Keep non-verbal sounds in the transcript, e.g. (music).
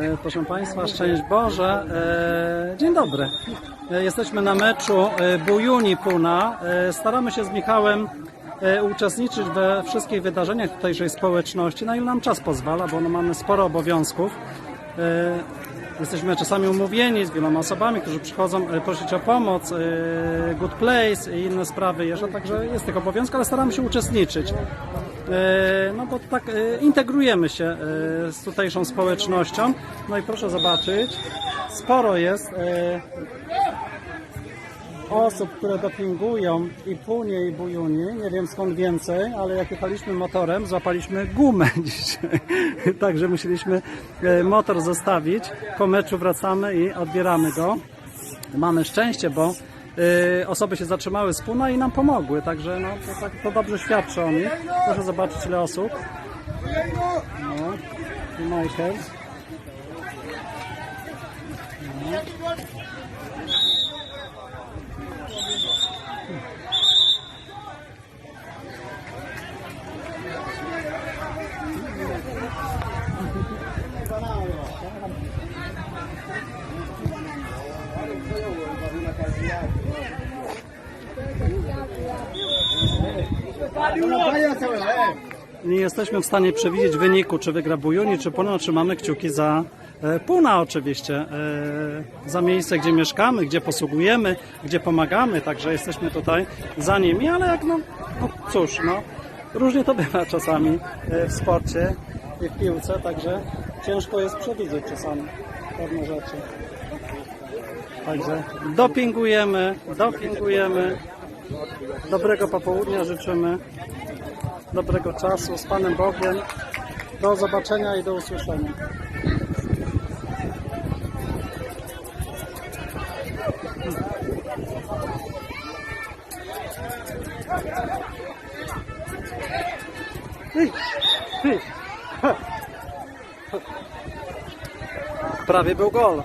E, Proszę Państwa, szczęść Boże. E, Dzień dobry. E, Jesteśmy na meczu Bujuni Puna. Staramy się z Michałem uczestniczyć we wszystkich wydarzeniach tutejszej społeczności, na ile nam czas pozwala, bo no, mamy sporo obowiązków. Jesteśmy czasami umówieni z wieloma osobami, którzy przychodzą prosić o pomoc, good place i inne sprawy jeszcze, także jest tych obowiązków, ale staramy się uczestniczyć. E, No bo tak e, integrujemy się e, z tutejszą społecznością. No i proszę zobaczyć, sporo jest osób, które dopingują i Punie i Bujuni. Nie wiem skąd więcej, ale jak jechaliśmy motorem, złapaliśmy gumę (laughs) dzisiaj. Także musieliśmy motor zostawić. Po meczu wracamy i odbieramy go. Mamy szczęście, bo y, osoby się zatrzymały z Puna i nam pomogły, także no, to, tak, to dobrze świadczy o nich. Proszę zobaczyć ile osób. No, Michael. Nie jesteśmy w stanie przewidzieć wyniku, czy wygra Bujuni, czy Puna. Trzymamy kciuki za e, Puna oczywiście. E, za miejsce, gdzie mieszkamy, gdzie posługujemy, gdzie pomagamy. Także jesteśmy tutaj za nimi, ale jak no, no cóż, no, różnie to bywa czasami e, w sporcie i w piłce, także ciężko jest przewidzieć czasami pewne rzeczy. Także dopingujemy, dopingujemy. Dobrego popołudnia życzymy dobrego czasu z Panem Bogiem. Do zobaczenia i do usłyszenia. Prawie był gol.